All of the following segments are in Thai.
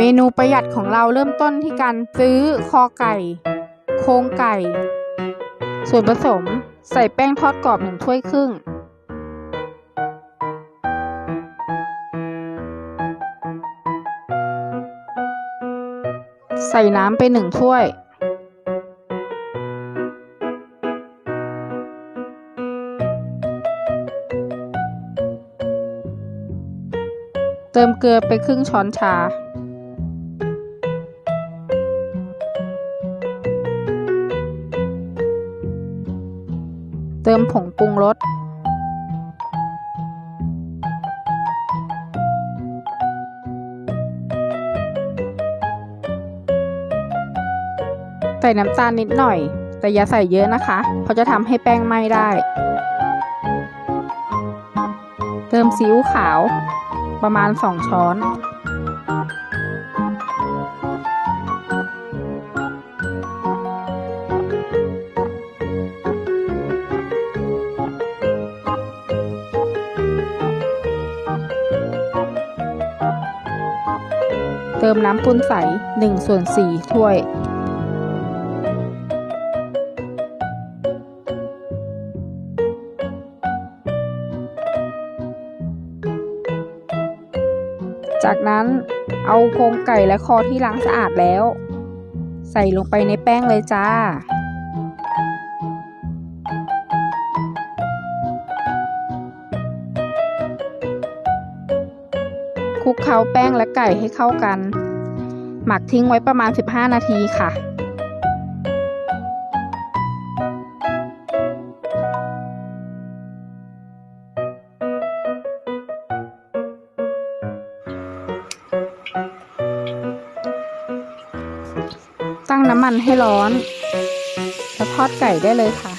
เมนูประหยัดของเราเริ่มต้นที่การซื้อคอไก่ โครงไก่ ส่วนผสมใส่แป้งทอดกรอบหนึ่งถ้วยครึ่ง ใส่น้ำไปหนึ่งถ้วย เติมเกลือไปครึ่งช้อนชา ติมผงปรุงรส ใส่น้ำตาลนิดหน่อย แต่อย่าใส่เยอะนะคะ เพราะจะทำให้แป้งไหม้ได้ เติมซีอิ๊วขาว ประมาณ 2 ช้อน เติมน้ำปุ้นใส1ส่วน4ถ้วย จากนั้นเอาโครงไก่และคอที่ล้างสะอาดแล้ว ใส่ลงไปในแป้งเลยจ้า ลุกเคล้าแป้งและไก่ให้เข้ากัน หมักทิ้งไว้ประมาณ 15 นาทีค่ะ ตั้งน้ำมันให้ร้อน แล้วทอดไก่ได้เลยค่ะ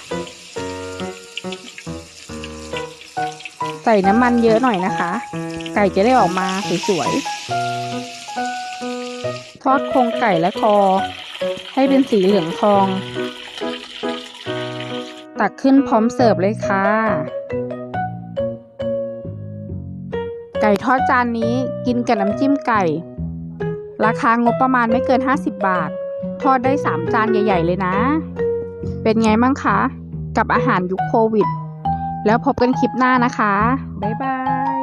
ใส่น้ำมันเยอะหน่อยนะคะ ไก่จะได้ออกมาสวยๆ ทอดโครงไก่และคอ ให้เป็นสีเหลืองทอง ตักขึ้นพร้อมเสิร์ฟเลยค่ะ ไก่ทอดจานนี้กินกับน้ำจิ้มไก่ ราคางบประมาณไม่เกิน 50 บาท ทอดได้ 3 จานใหญ่ ๆ เลยนะ เป็นไงบ้างคะ กับอาหารยุคโควิด แล้วพบกันคลิปหน้านะคะ บ๊ายบาย